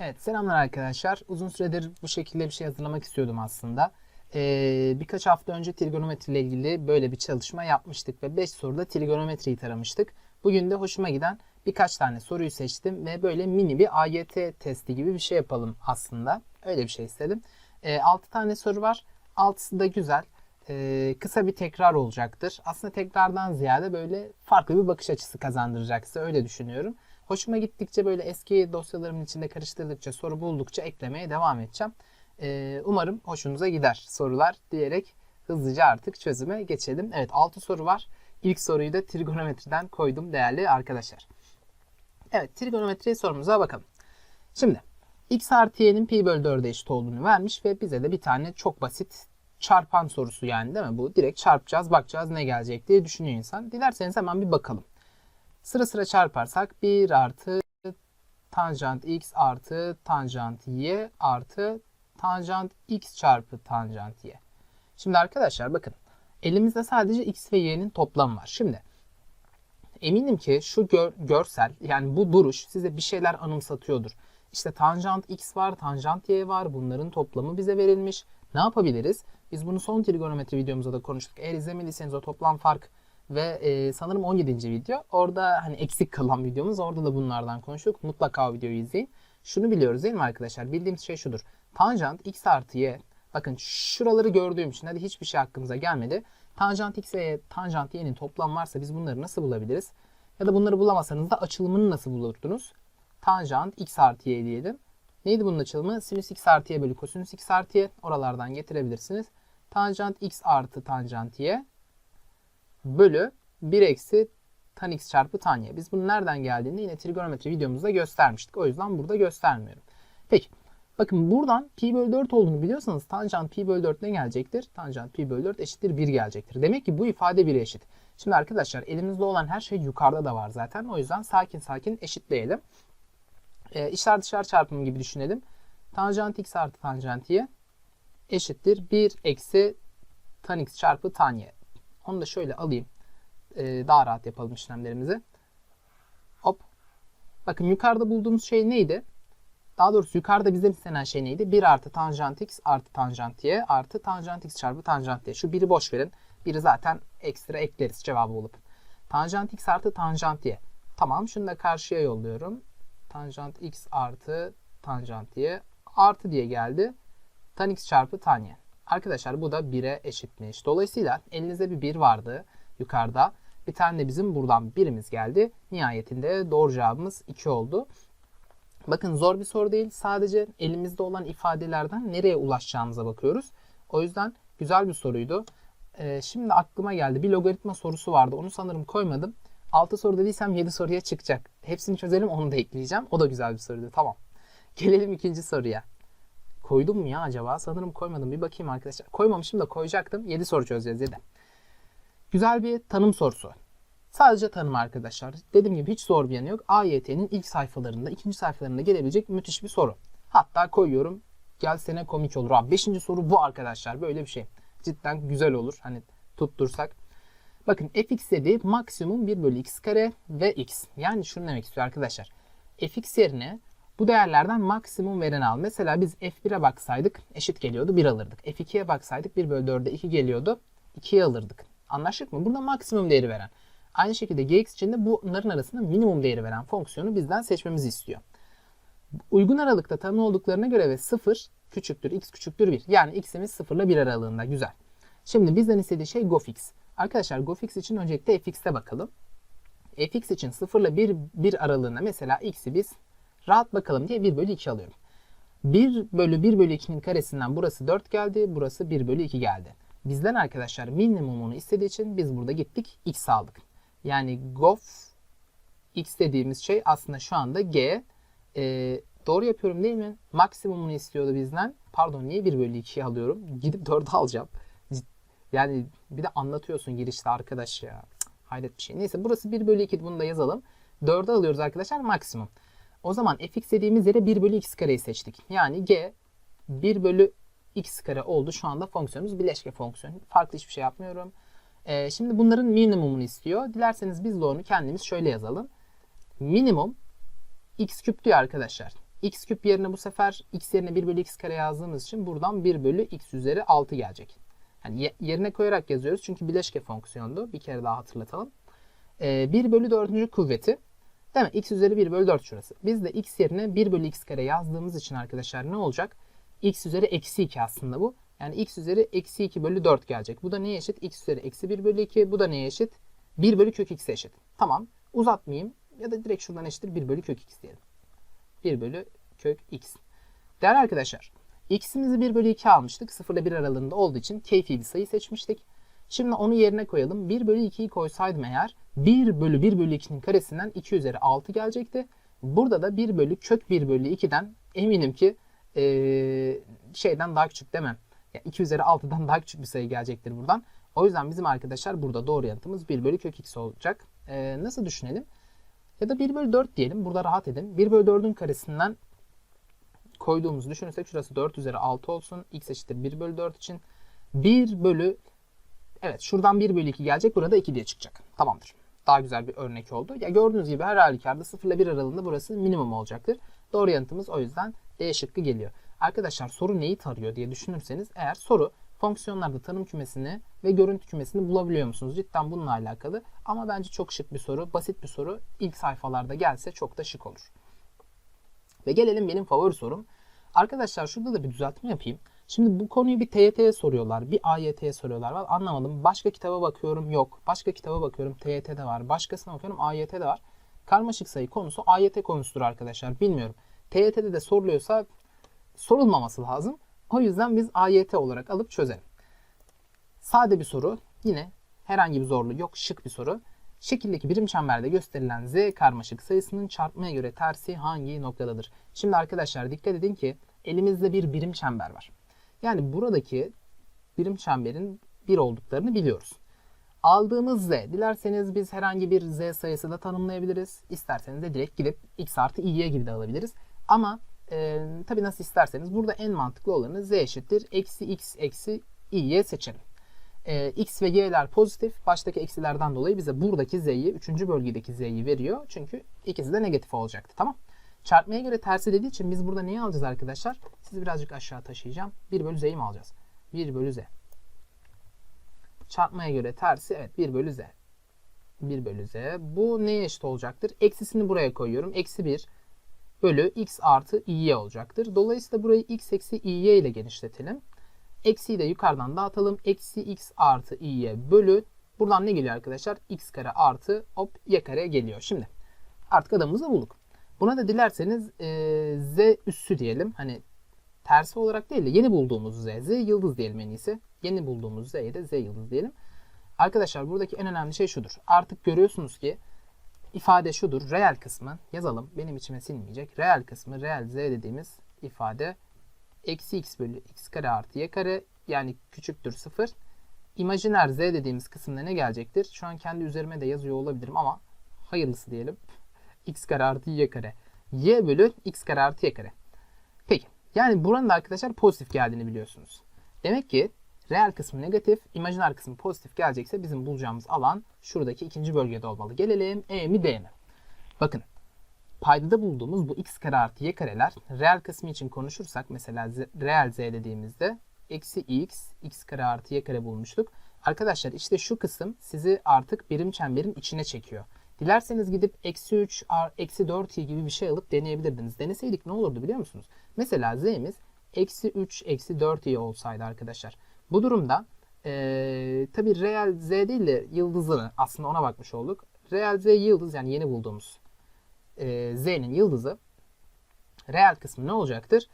Evet selamlar arkadaşlar. Uzun süredir bu şekilde bir şey hazırlamak istiyordum aslında. Ee, birkaç hafta önce trigonometri ile ilgili böyle bir çalışma yapmıştık ve 5 soruda trigonometriyi taramıştık. Bugün de hoşuma giden birkaç tane soruyu seçtim ve böyle mini bir AYT testi gibi bir şey yapalım aslında. Öyle bir şey istedim. Ee, 6 tane soru var. 6'sı da güzel. Ee, kısa bir tekrar olacaktır. Aslında tekrardan ziyade böyle farklı bir bakış açısı kazandıracak size öyle düşünüyorum. Hoşuma gittikçe böyle eski dosyalarımın içinde karıştırdıkça, soru buldukça eklemeye devam edeceğim. Ee, umarım hoşunuza gider sorular diyerek hızlıca artık çözüme geçelim. Evet 6 soru var. İlk soruyu da trigonometriden koydum değerli arkadaşlar. Evet trigonometri sorumuza bakalım. Şimdi x artı y'nin pi bölü 4'e eşit olduğunu vermiş ve bize de bir tane çok basit çarpan sorusu yani değil mi? Bu direkt çarpacağız bakacağız ne gelecek diye düşünüyor insan. Dilerseniz hemen bir bakalım. Sıra sıra çarparsak 1 artı tanjant x artı tanjant y artı tanjant x çarpı tanjant y. Şimdi arkadaşlar bakın elimizde sadece x ve y'nin toplamı var. Şimdi eminim ki şu gör, görsel yani bu duruş size bir şeyler anımsatıyordur. İşte tanjant x var, tanjant y var. Bunların toplamı bize verilmiş. Ne yapabiliriz? Biz bunu son trigonometri videomuzda da konuştuk. Eğer izlemediyseniz o toplam fark ve e, sanırım 17. video. Orada hani eksik kalan videomuz. Orada da bunlardan konuştuk. Mutlaka o videoyu izleyin. Şunu biliyoruz değil mi arkadaşlar? Bildiğimiz şey şudur. Tanjant x artı y. Bakın şuraları gördüğüm için hadi hiçbir şey aklımıza gelmedi. Tanjant x ve tanjant y'nin toplam varsa biz bunları nasıl bulabiliriz? Ya da bunları bulamasanız da açılımını nasıl bulurdunuz? Tanjant x artı y diyelim. Neydi bunun açılımı? Sinüs x artı y bölü kosinüs x artı y. Oralardan getirebilirsiniz. Tanjant x artı tanjant y bölü 1 eksi tan x çarpı tan y. Biz bunun nereden geldiğini yine trigonometri videomuzda göstermiştik. O yüzden burada göstermiyorum. Peki. Bakın buradan pi bölü 4 olduğunu biliyorsanız tanjant pi bölü 4 ne gelecektir? Tanjant pi bölü 4 eşittir 1 gelecektir. Demek ki bu ifade 1'e eşit. Şimdi arkadaşlar elimizde olan her şey yukarıda da var zaten. O yüzden sakin sakin eşitleyelim. E, içler dışlar çarpımı gibi düşünelim. Tanjant x artı tanjant y eşittir 1 eksi tan x çarpı tan y. Onu da şöyle alayım. Ee, daha rahat yapalım işlemlerimizi. Hop. Bakın yukarıda bulduğumuz şey neydi? Daha doğrusu yukarıda bizden istenen şey neydi? 1 artı tanjant x artı tanjant y artı tanjant x çarpı tanjant y. Şu biri boş verin. Biri zaten ekstra ekleriz cevabı bulup. Tanjant x artı tanjant y. Tamam şunu da karşıya yolluyorum. Tanjant x artı tanjant y artı diye geldi. Tan x çarpı tan y. Arkadaşlar bu da 1'e eşitmiş. Dolayısıyla elinizde bir 1 vardı yukarıda. Bir tane de bizim buradan birimiz geldi. Nihayetinde doğru cevabımız 2 oldu. Bakın zor bir soru değil. Sadece elimizde olan ifadelerden nereye ulaşacağımıza bakıyoruz. O yüzden güzel bir soruydu. Ee, şimdi aklıma geldi. Bir logaritma sorusu vardı. Onu sanırım koymadım. 6 soru dediysem 7 soruya çıkacak. Hepsini çözelim onu da ekleyeceğim. O da güzel bir soruydu. Tamam. Gelelim ikinci soruya. Koydum mu ya acaba? Sanırım koymadım. Bir bakayım arkadaşlar. Koymamışım da koyacaktım. 7 soru çözeceğiz 7. Güzel bir tanım sorusu. Sadece tanım arkadaşlar. Dediğim gibi hiç zor bir yanı yok. AYT'nin ilk sayfalarında, ikinci sayfalarında gelebilecek müthiş bir soru. Hatta koyuyorum. Gelsene komik olur. Abi 5. soru bu arkadaşlar. Böyle bir şey. Cidden güzel olur. Hani tuttursak. Bakın fx dediği maksimum 1 bölü x kare ve x. Yani şunu demek istiyor arkadaşlar. fx yerine bu değerlerden maksimum veren al. Mesela biz f1'e baksaydık eşit geliyordu 1 alırdık. f2'ye baksaydık 1 bölü 4'e 2 geliyordu 2'ye alırdık. Anlaştık mı? Burada maksimum değeri veren. Aynı şekilde gx için de bunların arasında minimum değeri veren fonksiyonu bizden seçmemizi istiyor. Uygun aralıkta tanımlı olduklarına göre ve 0 küçüktür x küçüktür 1. Yani x'imiz 0 ile 1 aralığında. Güzel. Şimdi bizden istediği şey gofx. Arkadaşlar gofx için öncelikle fx'te bakalım. fx için 0 ile 1, 1 aralığında mesela x'i biz rahat bakalım diye 1 bölü 2 alıyorum. 1 bölü 1 bölü 2'nin karesinden burası 4 geldi. Burası 1 bölü 2 geldi. Bizden arkadaşlar minimumunu istediği için biz burada gittik x aldık. Yani gof x dediğimiz şey aslında şu anda g. Ee, doğru yapıyorum değil mi? Maksimumunu istiyordu bizden. Pardon niye 1 bölü 2'yi alıyorum? Gidip 4'ü alacağım. Yani bir de anlatıyorsun girişte arkadaş ya. Hayret bir şey. Neyse burası 1 bölü 2 bunu da yazalım. 4'ü alıyoruz arkadaşlar maksimum. O zaman fx dediğimiz yere 1 bölü x kareyi seçtik. Yani g 1 bölü x kare oldu. Şu anda fonksiyonumuz bileşke fonksiyon. Farklı hiçbir şey yapmıyorum. Ee, şimdi bunların minimumunu istiyor. Dilerseniz biz de onu kendimiz şöyle yazalım. Minimum x küp diyor arkadaşlar. x küp yerine bu sefer x yerine 1 bölü x kare yazdığımız için buradan 1 bölü x üzeri 6 gelecek. Yani ye- yerine koyarak yazıyoruz çünkü bileşke fonksiyondu. Bir kere daha hatırlatalım. Ee, 1 bölü 4. kuvveti değil mi? x üzeri 1 bölü 4 şurası. Biz de x yerine 1 bölü x kare yazdığımız için arkadaşlar ne olacak? x üzeri eksi 2 aslında bu. Yani x üzeri eksi 2 bölü 4 gelecek. Bu da neye eşit? x üzeri eksi 1 bölü 2. Bu da neye eşit? 1 bölü kök x'e eşit. Tamam. Uzatmayayım. Ya da direkt şuradan eşittir 1 bölü kök x diyelim. 1 bölü kök x. Değerli arkadaşlar. x'imizi 1 bölü 2 almıştık. 0 ile 1 aralığında olduğu için keyfi bir sayı seçmiştik. Şimdi onu yerine koyalım. 1 bölü 2'yi koysaydım eğer 1 bölü 1 bölü 2'nin karesinden 2 üzeri 6 gelecekti. Burada da 1 bölü kök 1 bölü 2'den eminim ki eee, şeyden daha küçük mi? Yani 2 üzeri 6'dan daha küçük bir sayı gelecektir buradan. O yüzden bizim arkadaşlar burada doğru yanıtımız 1 bölü kök x olacak. Eee, nasıl düşünelim? Ya da 1 bölü 4 diyelim. Burada rahat edin. 1 bölü 4'ün karesinden koyduğumuzu düşünürsek şurası 4 üzeri 6 olsun. x eşittir 1 bölü 4 için. 1 bölü evet şuradan 1 bölü 2 gelecek. Burada 2 diye çıkacak. Tamamdır. Daha güzel bir örnek oldu. Ya gördüğünüz gibi her halükarda 0 ile 1 aralığında burası minimum olacaktır. Doğru yanıtımız o yüzden D şıkkı geliyor. Arkadaşlar soru neyi tarıyor diye düşünürseniz eğer soru fonksiyonlarda tanım kümesini ve görüntü kümesini bulabiliyor musunuz? Cidden bununla alakalı. Ama bence çok şık bir soru, basit bir soru. İlk sayfalarda gelse çok da şık olur. Ve gelelim benim favori sorum. Arkadaşlar şurada da bir düzeltme yapayım. Şimdi bu konuyu bir TYT'ye soruyorlar, bir AYT'ye soruyorlar. Ben anlamadım. Başka kitaba bakıyorum yok. Başka kitaba bakıyorum TYT'de var. Başkasına bakıyorum AYT'de var. Karmaşık sayı konusu AYT konusudur arkadaşlar. Bilmiyorum. TYT'de de soruluyorsa sorulmaması lazım. O yüzden biz AYT olarak alıp çözelim. Sade bir soru. Yine herhangi bir zorluğu yok. Şık bir soru. Şekildeki birim çemberde gösterilen z karmaşık sayısının çarpmaya göre tersi hangi noktadadır? Şimdi arkadaşlar dikkat edin ki elimizde bir birim çember var. Yani buradaki birim çemberin bir olduklarını biliyoruz. Aldığımız z, dilerseniz biz herhangi bir z sayısı da tanımlayabiliriz. İsterseniz de direkt gidip x artı i'ye gibi de alabiliriz. Ama e, tabii nasıl isterseniz burada en mantıklı olanı z eşittir. Eksi x eksi i'ye seçelim. E, x ve y'ler pozitif. Baştaki eksilerden dolayı bize buradaki z'yi, 3. bölgedeki z'yi veriyor. Çünkü ikisi de negatif olacaktı. Tamam. Çarpmaya göre tersi dediği için biz burada neyi alacağız arkadaşlar? Sizi birazcık aşağı taşıyacağım. 1 bölü z'yi mi alacağız? 1 bölü z. Çarpmaya göre tersi evet 1 bölü z. 1 bölü z. Bu neye eşit olacaktır? Eksisini buraya koyuyorum. Eksi 1 bölü x artı i'ye olacaktır. Dolayısıyla burayı x eksi i'ye ile genişletelim. Eksiyi de yukarıdan dağıtalım. Eksi x artı i'ye bölü. Buradan ne geliyor arkadaşlar? x kare artı hop y kare geliyor. Şimdi artık adamımızı bulduk. Buna da dilerseniz e, z üssü diyelim. Hani tersi olarak değil de yeni bulduğumuz z. z yıldız diyelim en iyisi. Yeni bulduğumuz z'ye de z yıldız diyelim. Arkadaşlar buradaki en önemli şey şudur. Artık görüyorsunuz ki ifade şudur. Reel kısmı yazalım. Benim içime sinmeyecek. Reel kısmı reel z dediğimiz ifade eksi x bölü x kare artı y kare yani küçüktür 0. İmajiner z dediğimiz kısımda ne gelecektir? Şu an kendi üzerime de yazıyor olabilirim ama hayırlısı diyelim. X kare artı y kare. y bölü x kare artı y kare. Peki. Yani buranın da arkadaşlar pozitif geldiğini biliyorsunuz. Demek ki reel kısmı negatif, imajiner kısmı pozitif gelecekse bizim bulacağımız alan şuradaki ikinci bölgede olmalı. Gelelim E mi D mi? Bakın paydada bulduğumuz bu x kare artı y kareler reel kısmı için konuşursak mesela z, reel z dediğimizde eksi x, x kare artı y kare bulmuştuk. Arkadaşlar işte şu kısım sizi artık birim çemberin içine çekiyor. Dilerseniz gidip eksi 3, ar- eksi 4 y gibi bir şey alıp deneyebilirdiniz. Deneseydik ne olurdu biliyor musunuz? Mesela z'miz eksi 3, eksi 4 y olsaydı arkadaşlar. Bu durumda eee tabi reel z değil de yıldızını aslında ona bakmış olduk. Reel z yıldız yani yeni bulduğumuz e, z'nin yıldızı reel kısmı ne olacaktır?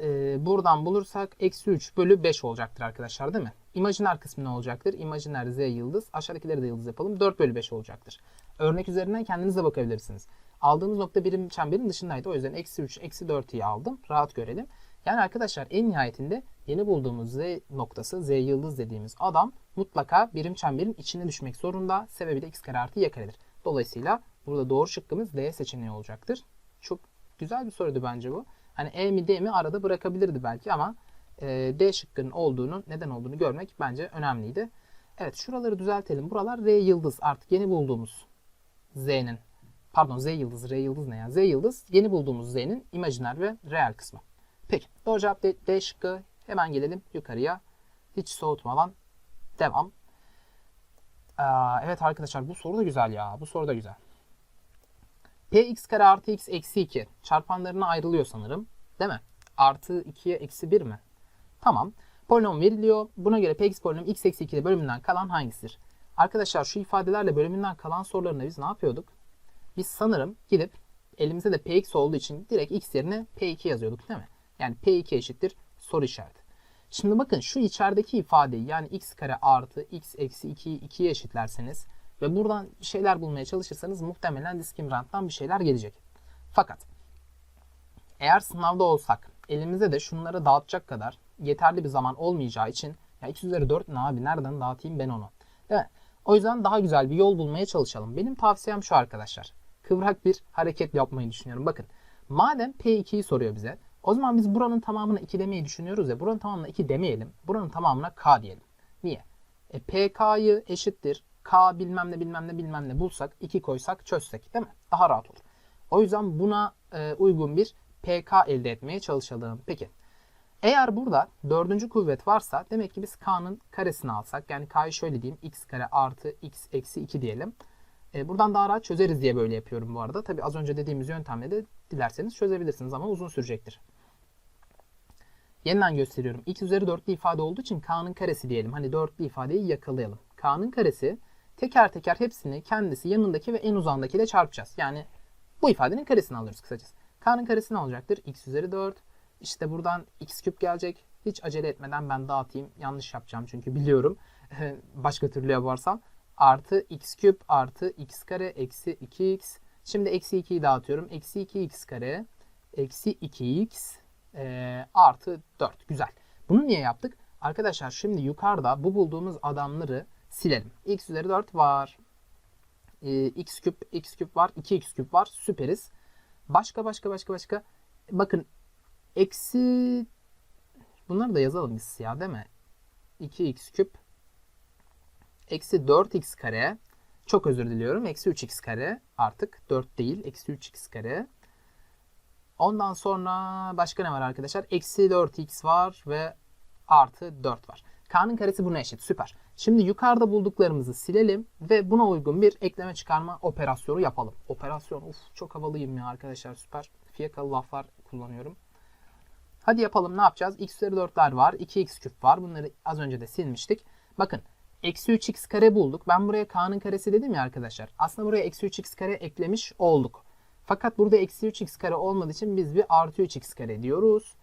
E, buradan bulursak eksi 3 bölü 5 olacaktır arkadaşlar değil mi? İmajiner kısmı ne olacaktır? İmajiner z yıldız. Aşağıdakileri de yıldız yapalım. 4 bölü 5 olacaktır. Örnek üzerinden kendiniz de bakabilirsiniz. Aldığımız nokta birim çemberin dışındaydı. O yüzden eksi 3, eksi 4'ü aldım. Rahat görelim. Yani arkadaşlar en nihayetinde yeni bulduğumuz z noktası, z yıldız dediğimiz adam mutlaka birim çemberin içine düşmek zorunda. Sebebi de x kare artı y karedir. Dolayısıyla burada doğru şıkkımız D seçeneği olacaktır. Çok güzel bir soruydu bence bu. Hani E mi D mi arada bırakabilirdi belki ama e, D şıkkının olduğunu, neden olduğunu görmek bence önemliydi. Evet şuraları düzeltelim. Buralar R yıldız artık yeni bulduğumuz Z'nin Pardon Z yıldız, R yıldız ne ya? Z yıldız yeni bulduğumuz Z'nin imajiner ve reel kısmı. Peki doğru cevap D, D şıkkı. Hemen gelelim yukarıya. Hiç soğutmadan devam. Aa, evet arkadaşlar bu soru da güzel ya. Bu soru da güzel. Px kare artı x eksi 2 çarpanlarına ayrılıyor sanırım. Değil mi? Artı 2'ye eksi 1 mi? Tamam. Polinom veriliyor. Buna göre px polinomu x eksi 2'de bölümünden kalan hangisidir? Arkadaşlar şu ifadelerle bölümünden kalan sorularında biz ne yapıyorduk? Biz sanırım gidip elimizde de px olduğu için direkt x yerine p2 yazıyorduk değil mi? Yani p2 eşittir soru işareti. Şimdi bakın şu içerideki ifadeyi yani x kare artı x eksi 2'yi 2'ye eşitlerseniz ve buradan şeyler bulmaya çalışırsanız muhtemelen diskriminanttan bir şeyler gelecek. Fakat eğer sınavda olsak elimizde de şunları dağıtacak kadar yeterli bir zaman olmayacağı için ya x üzeri 4 ne abi nereden dağıtayım ben onu. Değil mi? O yüzden daha güzel bir yol bulmaya çalışalım. Benim tavsiyem şu arkadaşlar. Kıvrak bir hareket yapmayı düşünüyorum. Bakın madem P2'yi soruyor bize o zaman biz buranın tamamına 2 demeyi düşünüyoruz ya buranın tamamına 2 demeyelim. Buranın tamamına K diyelim. Niye? E, PK'yı eşittir K bilmem ne bilmem ne bilmem ne bulsak 2 koysak çözsek değil mi? Daha rahat olur. O yüzden buna e, uygun bir PK elde etmeye çalışalım. Peki. Eğer burada dördüncü kuvvet varsa demek ki biz K'nın karesini alsak yani K'yı şöyle diyeyim x kare artı x eksi 2 diyelim. E, buradan daha rahat çözeriz diye böyle yapıyorum bu arada. Tabi az önce dediğimiz yöntemle de dilerseniz çözebilirsiniz ama uzun sürecektir. Yeniden gösteriyorum. x üzeri dörtlü ifade olduğu için k'nın karesi diyelim. Hani dörtlü ifadeyi yakalayalım. k'nın karesi teker teker hepsini kendisi yanındaki ve en uzağındakiyle çarpacağız. Yani bu ifadenin karesini alıyoruz kısacası. k'nın karesi ne olacaktır? x üzeri 4. İşte buradan x küp gelecek. Hiç acele etmeden ben dağıtayım. Yanlış yapacağım çünkü biliyorum. Başka türlü yaparsam. Artı x küp artı x kare eksi 2x. Şimdi eksi 2'yi dağıtıyorum. Eksi 2x kare eksi 2x e, artı 4. Güzel. Bunu niye yaptık? Arkadaşlar şimdi yukarıda bu bulduğumuz adamları silelim. x üzeri 4 var. E, x küp, x küp var. 2x küp var. Süperiz. Başka başka başka başka. Bakın eksi bunları da yazalım biz ya değil mi? 2x küp eksi 4x kare çok özür diliyorum. Eksi 3x kare artık 4 değil. Eksi 3x kare Ondan sonra başka ne var arkadaşlar? Eksi 4x var ve artı 4 var. K'nın karesi buna eşit. Süper. Şimdi yukarıda bulduklarımızı silelim ve buna uygun bir ekleme çıkarma operasyonu yapalım. Operasyon. Uf çok havalıyım ya arkadaşlar. Süper. Fiyakalı laflar kullanıyorum. Hadi yapalım. Ne yapacağız? x üzeri 4'ler var. 2x küp var. Bunları az önce de silmiştik. Bakın. Eksi 3x kare bulduk. Ben buraya k'nın karesi dedim ya arkadaşlar. Aslında buraya eksi 3x kare eklemiş olduk. Fakat burada eksi 3x kare olmadığı için biz bir artı 3x kare diyoruz.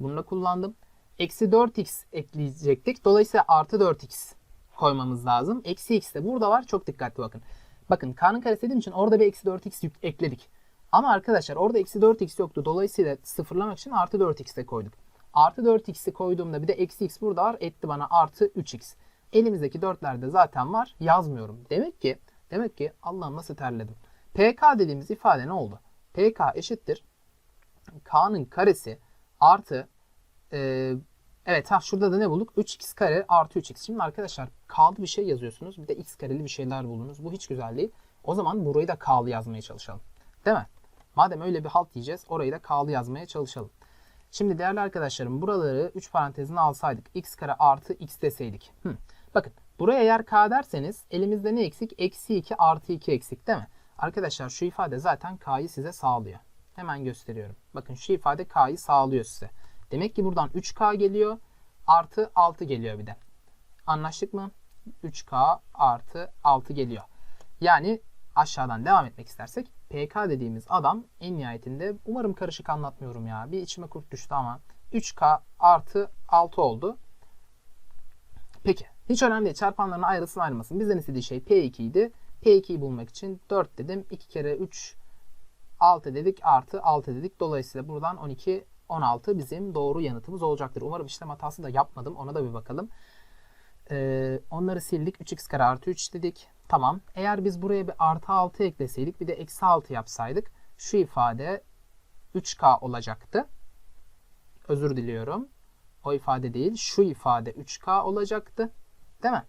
Bunu da kullandım. Eksi 4x ekleyecektik. Dolayısıyla artı 4x koymamız lazım. Eksi x de burada var. Çok dikkatli bakın. Bakın k'nın karesi dediğim için orada bir eksi 4x ekledik. Ama arkadaşlar orada eksi 4x yoktu. Dolayısıyla sıfırlamak için artı 4x de koyduk. Artı 4x'i koyduğumda bir de eksi x burada var. Etti bana artı 3x. Elimizdeki 4'lerde zaten var. Yazmıyorum. Demek ki demek ki Allah'ım nasıl terledim. PK dediğimiz ifade ne oldu? PK eşittir K'nın karesi artı e, evet ha şurada da ne bulduk? 3x kare artı 3x. Şimdi arkadaşlar K'lı bir şey yazıyorsunuz. Bir de x kareli bir şeyler buldunuz. Bu hiç güzel değil. O zaman burayı da K'lı yazmaya çalışalım. Değil mi? Madem öyle bir halt diyeceğiz orayı da K'lı yazmaya çalışalım. Şimdi değerli arkadaşlarım buraları 3 parantezine alsaydık x kare artı x deseydik. Hı. Bakın buraya eğer k derseniz elimizde ne eksik? Eksi 2 artı 2 eksik değil mi? Arkadaşlar şu ifade zaten K'yı size sağlıyor. Hemen gösteriyorum. Bakın şu ifade K'yı sağlıyor size. Demek ki buradan 3K geliyor. Artı 6 geliyor bir de. Anlaştık mı? 3K artı 6 geliyor. Yani aşağıdan devam etmek istersek PK dediğimiz adam en nihayetinde umarım karışık anlatmıyorum ya. Bir içime kurt düştü ama 3K artı 6 oldu. Peki. Hiç önemli değil. Çarpanların ayrılsın ayrılmasın. Bizden istediği şey P2 idi. P2'yi bulmak için 4 dedim. 2 kere 3 6 dedik artı 6 dedik. Dolayısıyla buradan 12 16 bizim doğru yanıtımız olacaktır. Umarım işlem hatası da yapmadım. Ona da bir bakalım. Ee, onları sildik. 3x kare artı 3 dedik. Tamam. Eğer biz buraya bir artı 6 ekleseydik bir de eksi 6 yapsaydık şu ifade 3k olacaktı. Özür diliyorum. O ifade değil. Şu ifade 3k olacaktı. Değil mi?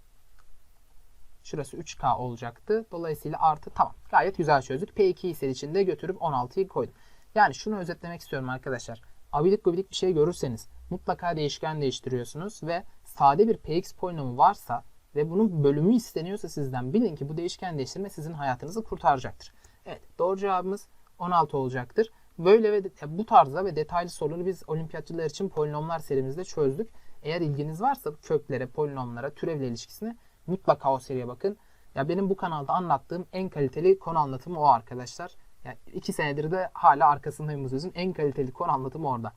Şurası 3K olacaktı. Dolayısıyla artı tamam. Gayet güzel çözdük. P2'yi ise içinde götürüp 16'yı koydum. Yani şunu özetlemek istiyorum arkadaşlar. Abidik gubidik bir şey görürseniz mutlaka değişken değiştiriyorsunuz ve sade bir px polinomu varsa ve bunun bölümü isteniyorsa sizden bilin ki bu değişken değiştirme sizin hayatınızı kurtaracaktır. Evet doğru cevabımız 16 olacaktır. Böyle ve de- bu tarzda ve detaylı soruları biz olimpiyatçılar için polinomlar serimizde çözdük. Eğer ilginiz varsa köklere, polinomlara, türevle ilişkisine mutlaka o seriye bakın. Ya benim bu kanalda anlattığım en kaliteli konu anlatımı o arkadaşlar. Yani iki senedir de hala arkasındayım bu sözün. En kaliteli konu anlatımı orada.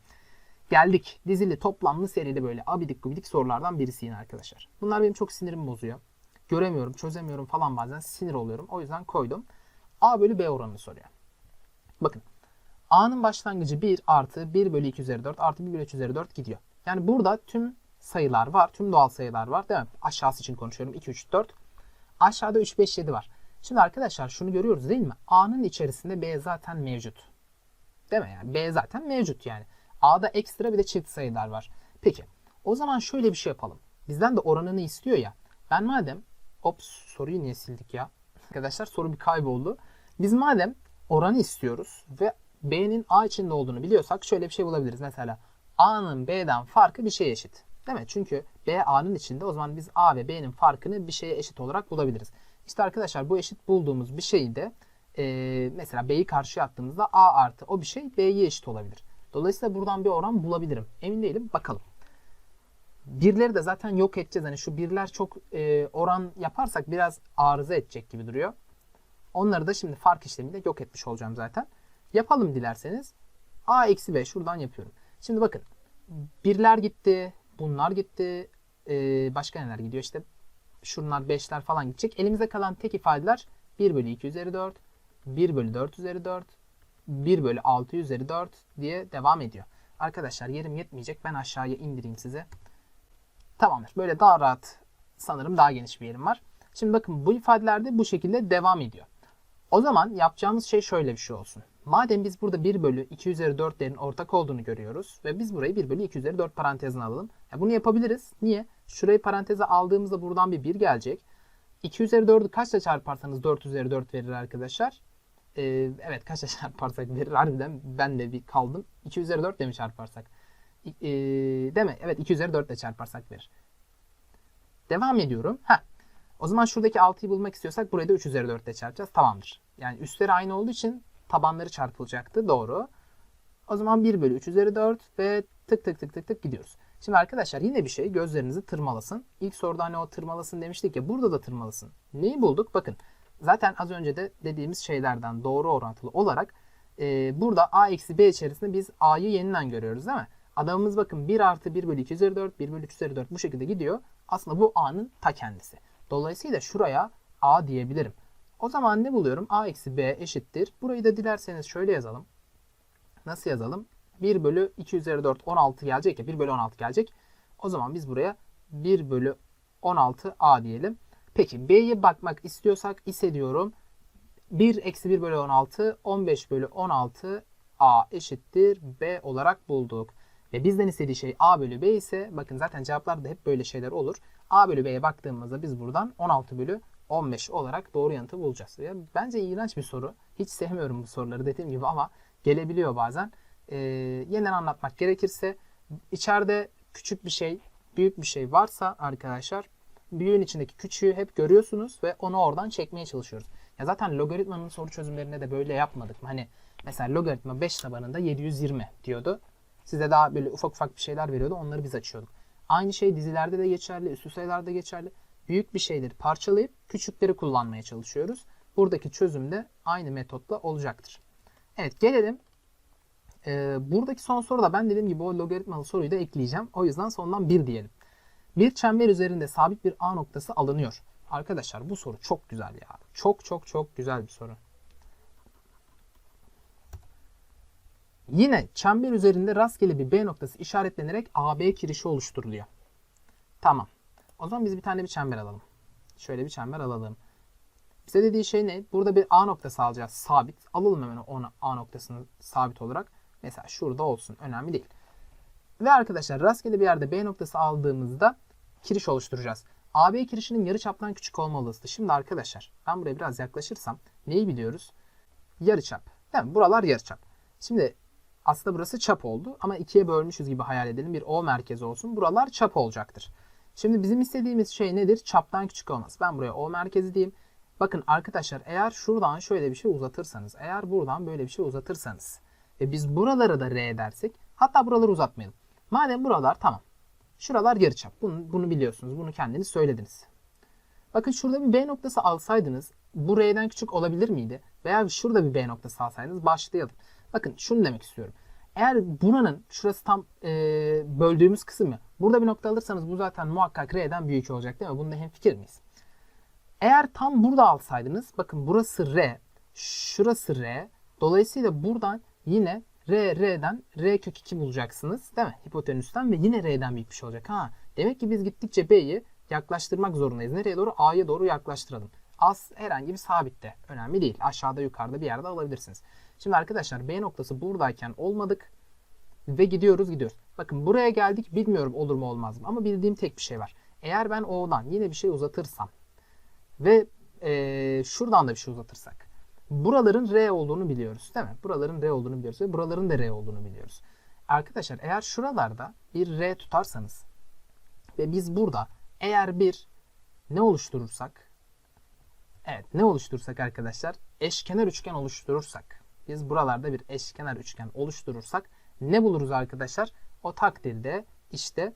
Geldik. Dizili, toplamlı serili böyle abidik gubidik sorulardan birisi yine arkadaşlar. Bunlar benim çok sinirimi bozuyor. Göremiyorum, çözemiyorum falan bazen sinir oluyorum. O yüzden koydum. A bölü B oranını soruyor. Bakın. A'nın başlangıcı 1 artı 1 bölü 2 üzeri 4 artı 1 bölü 3 üzeri 4 gidiyor. Yani burada tüm sayılar var. Tüm doğal sayılar var değil mi? Aşağısı için konuşuyorum. 2, 3, 4. Aşağıda 3, 5, 7 var. Şimdi arkadaşlar şunu görüyoruz değil mi? A'nın içerisinde B zaten mevcut. Değil mi? Yani B zaten mevcut yani. A'da ekstra bir de çift sayılar var. Peki. O zaman şöyle bir şey yapalım. Bizden de oranını istiyor ya. Ben madem ops soruyu niye sildik ya? Arkadaşlar soru bir kayboldu. Biz madem oranı istiyoruz ve B'nin A içinde olduğunu biliyorsak şöyle bir şey bulabiliriz. Mesela A'nın B'den farkı bir şeye eşit. Değil mi? Çünkü B A'nın içinde o zaman biz A ve B'nin farkını bir şeye eşit olarak bulabiliriz. İşte arkadaşlar bu eşit bulduğumuz bir şeyi de e, mesela B'yi karşıya attığımızda A artı o bir şey B'ye eşit olabilir. Dolayısıyla buradan bir oran bulabilirim. Emin değilim. Bakalım. Birleri de zaten yok edeceğiz. Hani şu birler çok e, oran yaparsak biraz arıza edecek gibi duruyor. Onları da şimdi fark işlemiyle yok etmiş olacağım zaten. Yapalım dilerseniz. A eksi B şuradan yapıyorum. Şimdi bakın. Birler gitti. Bunlar gitti. Ee, başka neler gidiyor? İşte şunlar 5'ler falan gidecek. Elimizde kalan tek ifadeler 1 bölü 2 üzeri 4, 1 bölü 4 üzeri 4, 1 bölü 6 üzeri 4 diye devam ediyor. Arkadaşlar yerim yetmeyecek. Ben aşağıya indireyim size. Tamamdır. Böyle daha rahat sanırım daha geniş bir yerim var. Şimdi bakın bu ifadelerde bu şekilde devam ediyor. O zaman yapacağımız şey şöyle bir şey olsun. Madem biz burada 1 bölü 2 üzeri 4'lerin ortak olduğunu görüyoruz ve biz burayı 1 bölü 2 üzeri 4 parantezine alalım. Ya bunu yapabiliriz. Niye? Şurayı paranteze aldığımızda buradan bir 1 gelecek. 2 üzeri 4'ü kaçla çarparsanız 4 üzeri 4 verir arkadaşlar. Ee, evet kaçla çarparsak verir. Harbiden ben de bir kaldım. 2 üzeri 4 ile mi çarparsak? Ee, değil mi? Evet 2 üzeri 4 ile çarparsak verir. Devam ediyorum. Heh. O zaman şuradaki 6'yı bulmak istiyorsak burayı da 3 üzeri 4 ile çarpacağız. Tamamdır. Yani üstleri aynı olduğu için tabanları çarpılacaktı. Doğru. O zaman 1 bölü 3 üzeri 4 ve tık tık tık tık tık gidiyoruz. Şimdi arkadaşlar yine bir şey gözlerinizi tırmalasın. İlk soruda hani o tırmalasın demiştik ya burada da tırmalasın. Neyi bulduk? Bakın zaten az önce de dediğimiz şeylerden doğru orantılı olarak e, burada a eksi b içerisinde biz a'yı yeniden görüyoruz değil mi? Adamımız bakın 1 artı 1 bölü 2 üzeri 4, 1 bölü 3 üzeri 4 bu şekilde gidiyor. Aslında bu a'nın ta kendisi. Dolayısıyla şuraya a diyebilirim. O zaman ne buluyorum? a eksi b eşittir. Burayı da dilerseniz şöyle yazalım. Nasıl yazalım? 1 bölü 2 üzeri 4 16 gelecek ya 1 bölü 16 gelecek. O zaman biz buraya 1 bölü 16 a diyelim. Peki b'ye bakmak istiyorsak ise diyorum 1 eksi 1 bölü 16 15 bölü 16 a eşittir b olarak bulduk. Ve bizden istediği şey a bölü b ise bakın zaten cevaplarda hep böyle şeyler olur. a bölü b'ye baktığımızda biz buradan 16 bölü 15 olarak doğru yanıtı bulacağız. Ya bence iğrenç bir soru. Hiç sevmiyorum bu soruları dediğim gibi ama gelebiliyor bazen. Ee, yeniden anlatmak gerekirse içeride küçük bir şey, büyük bir şey varsa arkadaşlar büyüğün içindeki küçüğü hep görüyorsunuz ve onu oradan çekmeye çalışıyoruz. Ya zaten logaritmanın soru çözümlerinde de böyle yapmadık mı? Hani mesela logaritma 5 tabanında 720 diyordu. Size daha böyle ufak ufak bir şeyler veriyordu. Onları biz açıyorduk. Aynı şey dizilerde de geçerli, üstü sayılarda geçerli. Büyük bir şeyleri parçalayıp küçükleri kullanmaya çalışıyoruz. Buradaki çözüm de aynı metotla olacaktır. Evet gelelim. Ee, buradaki son soruda ben dediğim gibi o logaritmalı soruyu da ekleyeceğim. O yüzden sondan 1 diyelim. Bir çember üzerinde sabit bir A noktası alınıyor. Arkadaşlar bu soru çok güzel ya. Çok çok çok güzel bir soru. Yine çember üzerinde rastgele bir B noktası işaretlenerek AB kirişi oluşturuluyor. Tamam. O zaman biz bir tane bir çember alalım. Şöyle bir çember alalım. Bize dediği şey ne? Burada bir A noktası alacağız. Sabit. Alalım hemen onu A noktasını sabit olarak. Mesela şurada olsun. Önemli değil. Ve arkadaşlar rastgele bir yerde B noktası aldığımızda kiriş oluşturacağız. AB kirişinin yarıçaptan küçük olma olasılığı. Şimdi arkadaşlar ben buraya biraz yaklaşırsam neyi biliyoruz? Yarıçap. Değil mi? Buralar yarıçap. Şimdi aslında burası çap oldu ama ikiye bölmüşüz gibi hayal edelim. Bir O merkezi olsun. Buralar çap olacaktır. Şimdi bizim istediğimiz şey nedir? Çaptan küçük olması. Ben buraya O merkezi diyeyim. Bakın arkadaşlar eğer şuradan şöyle bir şey uzatırsanız, eğer buradan böyle bir şey uzatırsanız ve biz buraları da R dersek, hatta buraları uzatmayalım. Madem buralar tamam. Şuralar yarıçap. Bunu, bunu biliyorsunuz. Bunu kendiniz söylediniz. Bakın şurada bir B noktası alsaydınız bu R'den küçük olabilir miydi? Veya şurada bir B noktası alsaydınız başlayalım. Bakın şunu demek istiyorum. Eğer buranın şurası tam e, böldüğümüz kısım ya. Burada bir nokta alırsanız bu zaten muhakkak R'den büyük olacak değil mi? Bunda hemfikir miyiz? Eğer tam burada alsaydınız bakın burası R, şurası R. Dolayısıyla buradan yine R, R'den R kök 2 bulacaksınız değil mi? Hipotenüsten ve yine R'den büyük bir şey olacak. Ha, demek ki biz gittikçe B'yi yaklaştırmak zorundayız. Nereye doğru? A'ya doğru yaklaştıralım. Az herhangi bir sabitte. Önemli değil. Aşağıda yukarıda bir yerde alabilirsiniz. Şimdi arkadaşlar B noktası buradayken olmadık ve gidiyoruz gidiyoruz. Bakın buraya geldik bilmiyorum olur mu olmaz mı ama bildiğim tek bir şey var. Eğer ben O'dan yine bir şey uzatırsam ve e, şuradan da bir şey uzatırsak buraların R olduğunu biliyoruz değil mi? Buraların R olduğunu biliyoruz ve buraların da R olduğunu biliyoruz. Arkadaşlar eğer şuralarda bir R tutarsanız ve biz burada eğer bir ne oluşturursak evet ne oluşturursak arkadaşlar eşkenar üçgen oluşturursak biz buralarda bir eşkenar üçgen oluşturursak ne buluruz arkadaşlar? O takdirde işte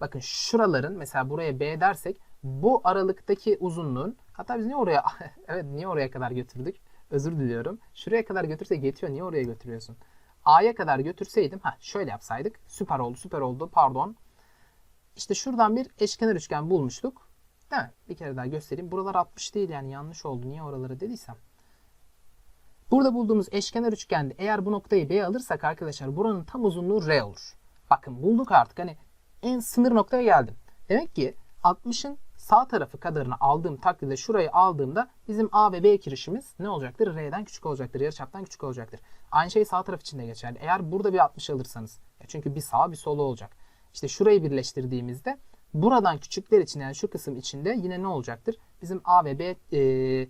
bakın şuraların mesela buraya B dersek bu aralıktaki uzunluğun hatta biz niye oraya evet niye oraya kadar götürdük? Özür diliyorum. Şuraya kadar götürsek yetiyor. Niye oraya götürüyorsun? A'ya kadar götürseydim ha şöyle yapsaydık. Süper oldu, süper oldu. Pardon. İşte şuradan bir eşkenar üçgen bulmuştuk. Değil mi? Bir kere daha göstereyim. Buralar 60 değil yani yanlış oldu. Niye oraları dediysem. Burada bulduğumuz eşkenar üçgende eğer bu noktayı B alırsak arkadaşlar buranın tam uzunluğu R olur. Bakın bulduk artık hani en sınır noktaya geldim. Demek ki 60'ın sağ tarafı kadarını aldığım takdirde şurayı aldığımda bizim A ve B kirişimiz ne olacaktır? R'den küçük olacaktır. Yarıçaptan küçük olacaktır. Aynı şey sağ taraf için de geçerli. Eğer burada bir 60 alırsanız çünkü bir sağ bir solu olacak. İşte şurayı birleştirdiğimizde buradan küçükler için yani şu kısım içinde yine ne olacaktır? Bizim A ve B e,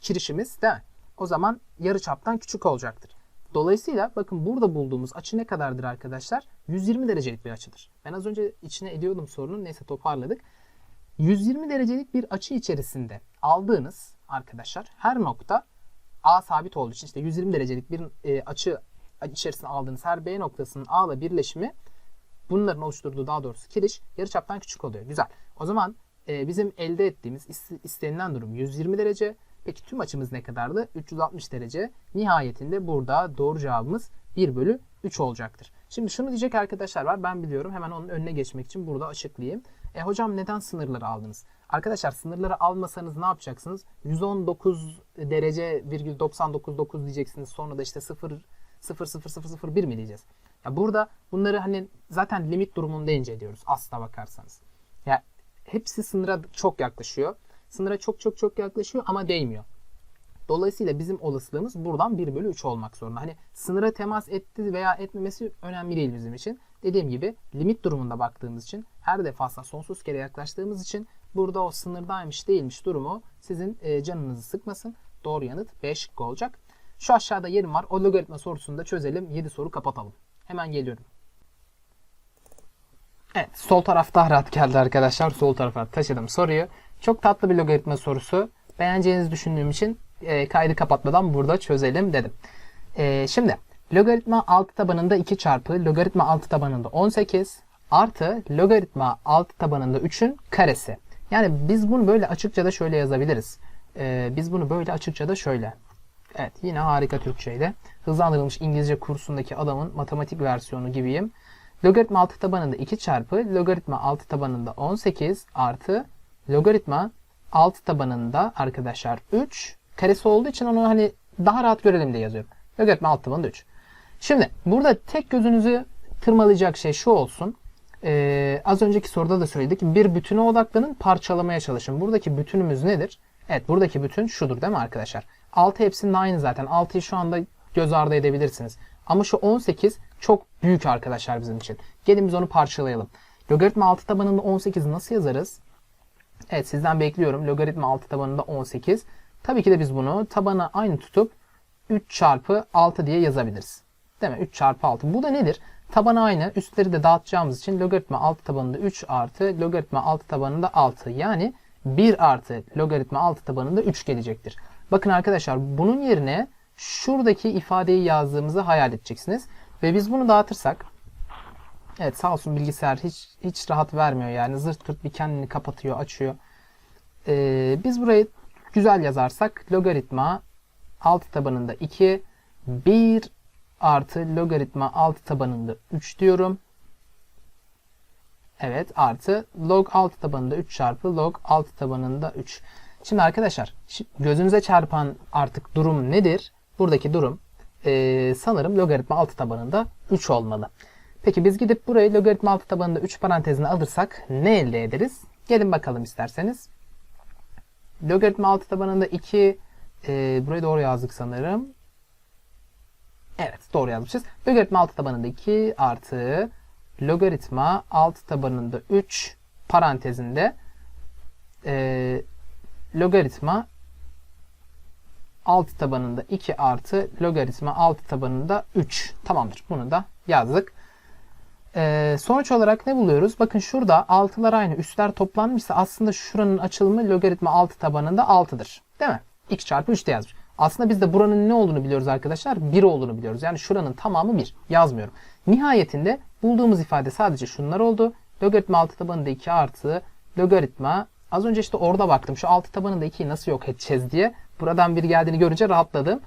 kirişimiz değil mi? O zaman yarıçaptan küçük olacaktır. Dolayısıyla bakın burada bulduğumuz açı ne kadardır arkadaşlar? 120 derecelik bir açıdır. Ben az önce içine ediyordum sorunun. Neyse toparladık. 120 derecelik bir açı içerisinde aldığınız arkadaşlar her nokta A sabit olduğu için işte 120 derecelik bir e, açı içerisinde aldığınız her B noktasının A ile birleşimi bunların oluşturduğu daha doğrusu kiriş yarıçaptan küçük oluyor. Güzel. O zaman e, bizim elde ettiğimiz istenilen durum 120 derece. Peki tüm açımız ne kadardı? 360 derece. Nihayetinde burada doğru cevabımız 1 bölü 3 olacaktır. Şimdi şunu diyecek arkadaşlar var. Ben biliyorum. Hemen onun önüne geçmek için burada açıklayayım. E hocam neden sınırları aldınız? Arkadaşlar sınırları almasanız ne yapacaksınız? 119 derece virgül 99 diyeceksiniz. Sonra da işte 0 0 0 0 0 1 mi diyeceğiz? Ya burada bunları hani zaten limit durumunda inceliyoruz aslına bakarsanız. Ya hepsi sınıra çok yaklaşıyor. Sınıra çok çok çok yaklaşıyor ama değmiyor. Dolayısıyla bizim olasılığımız buradan 1 bölü 3 olmak zorunda. Hani sınıra temas etti veya etmemesi önemli değil bizim için. Dediğim gibi limit durumunda baktığımız için her defasında sonsuz kere yaklaştığımız için burada o sınırdaymış değilmiş durumu sizin e, canınızı sıkmasın. Doğru yanıt B şıkkı olacak. Şu aşağıda yerim var. O logaritma sorusunu da çözelim. 7 soru kapatalım. Hemen geliyorum. Evet sol taraf daha rahat geldi arkadaşlar. Sol tarafa taşıdım soruyu. Çok tatlı bir logaritma sorusu. Beğeneceğinizi düşündüğüm için e, kaydı kapatmadan burada çözelim dedim. E, şimdi logaritma 6 tabanında 2 çarpı logaritma 6 tabanında 18 artı logaritma 6 tabanında 3'ün karesi. Yani biz bunu böyle açıkça da şöyle yazabiliriz. E, biz bunu böyle açıkça da şöyle. Evet yine harika Türkçeyle. Hızlandırılmış İngilizce kursundaki adamın matematik versiyonu gibiyim. Logaritma 6 tabanında 2 çarpı logaritma 6 tabanında 18 artı logaritma 6 tabanında arkadaşlar 3 karesi olduğu için onu hani daha rahat görelim diye yazıyorum. Logaritma 6 tabanında 3. Şimdi burada tek gözünüzü tırmalayacak şey şu olsun. Ee, az önceki soruda da söyledik. Bir bütüne odaklanın parçalamaya çalışın. Buradaki bütünümüz nedir? Evet buradaki bütün şudur değil mi arkadaşlar? 6 hepsinin aynı zaten. 6'yı şu anda göz ardı edebilirsiniz. Ama şu 18 çok büyük arkadaşlar bizim için. Gelin biz onu parçalayalım. Logaritma 6 tabanında 18 nasıl yazarız? Evet sizden bekliyorum. Logaritma 6 tabanında 18. Tabii ki de biz bunu tabana aynı tutup 3 çarpı 6 diye yazabiliriz. Değil mi? 3 çarpı 6. Bu da nedir? Taban aynı. Üstleri de dağıtacağımız için logaritma 6 tabanında 3 artı logaritma 6 tabanında 6. Yani 1 artı logaritma 6 tabanında 3 gelecektir. Bakın arkadaşlar bunun yerine şuradaki ifadeyi yazdığımızı hayal edeceksiniz. Ve biz bunu dağıtırsak Evet sağ olsun bilgisayar hiç hiç rahat vermiyor yani zırt pırt bir kendini kapatıyor açıyor. Ee, biz burayı güzel yazarsak logaritma 6 tabanında 2 1 artı logaritma 6 tabanında 3 diyorum. Evet artı log 6 tabanında 3 çarpı log 6 tabanında 3. Şimdi arkadaşlar gözünüze çarpan artık durum nedir? Buradaki durum ee, sanırım logaritma 6 tabanında 3 olmalı. Peki biz gidip burayı logaritma 6 tabanında 3 parantezine alırsak ne elde ederiz? Gelin bakalım isterseniz. Logaritma 6 tabanında 2 e, burayı doğru yazdık sanırım. Evet doğru yazmışız. Logaritma 6 tabanında 2 artı logaritma 6 tabanında 3 parantezinde e, logaritma 6 tabanında 2 artı logaritma 6 tabanında 3. Tamamdır. Bunu da yazdık. Ee, sonuç olarak ne buluyoruz? Bakın şurada altılar aynı. Üstler toplanmışsa aslında şuranın açılımı logaritma 6 tabanında 6'dır. Değil mi? x çarpı 3 de yazmış. Aslında biz de buranın ne olduğunu biliyoruz arkadaşlar. 1 olduğunu biliyoruz. Yani şuranın tamamı 1. Yazmıyorum. Nihayetinde bulduğumuz ifade sadece şunlar oldu. Logaritma 6 tabanında 2 artı logaritma az önce işte orada baktım. Şu 6 tabanında 2'yi nasıl yok edeceğiz diye. Buradan bir geldiğini görünce rahatladım.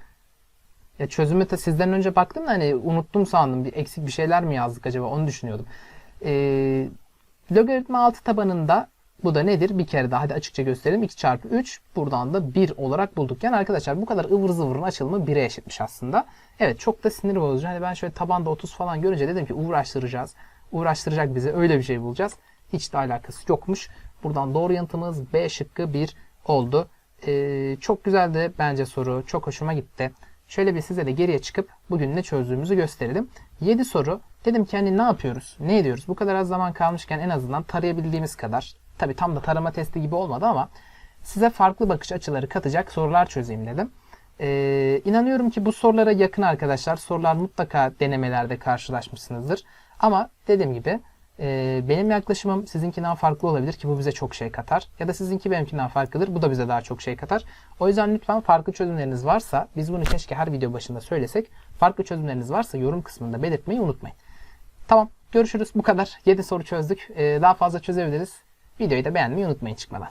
Ya çözümü de sizden önce baktım da hani unuttum sandım. Bir eksik bir şeyler mi yazdık acaba onu düşünüyordum. Ee, logaritma 6 tabanında bu da nedir? Bir kere daha hadi açıkça gösterelim. x çarpı 3 buradan da 1 olarak bulduk. Yani arkadaşlar bu kadar ıvır zıvırın açılımı 1'e eşitmiş aslında. Evet çok da sinir bozucu. Hani ben şöyle tabanda 30 falan görünce dedim ki uğraştıracağız. Uğraştıracak bizi öyle bir şey bulacağız. Hiç de alakası yokmuş. Buradan doğru yanıtımız B şıkkı 1 oldu. Ee, çok güzeldi bence soru. Çok hoşuma gitti. Şöyle bir size de geriye çıkıp bugün ne çözdüğümüzü gösterelim. 7 soru. Dedim ki hani ne yapıyoruz? Ne ediyoruz? Bu kadar az zaman kalmışken en azından tarayabildiğimiz kadar. Tabi tam da tarama testi gibi olmadı ama size farklı bakış açıları katacak sorular çözeyim dedim. Ee, inanıyorum ki bu sorulara yakın arkadaşlar. Sorular mutlaka denemelerde karşılaşmışsınızdır. Ama dediğim gibi e, benim yaklaşımım sizinkinden farklı olabilir ki bu bize çok şey katar. Ya da sizinki benimkinden farklıdır. Bu da bize daha çok şey katar. O yüzden lütfen farklı çözümleriniz varsa biz bunu keşke her video başında söylesek. Farklı çözümleriniz varsa yorum kısmında belirtmeyi unutmayın. Tamam görüşürüz bu kadar. 7 soru çözdük. Ee, daha fazla çözebiliriz. Videoyu da beğenmeyi unutmayın çıkmadan.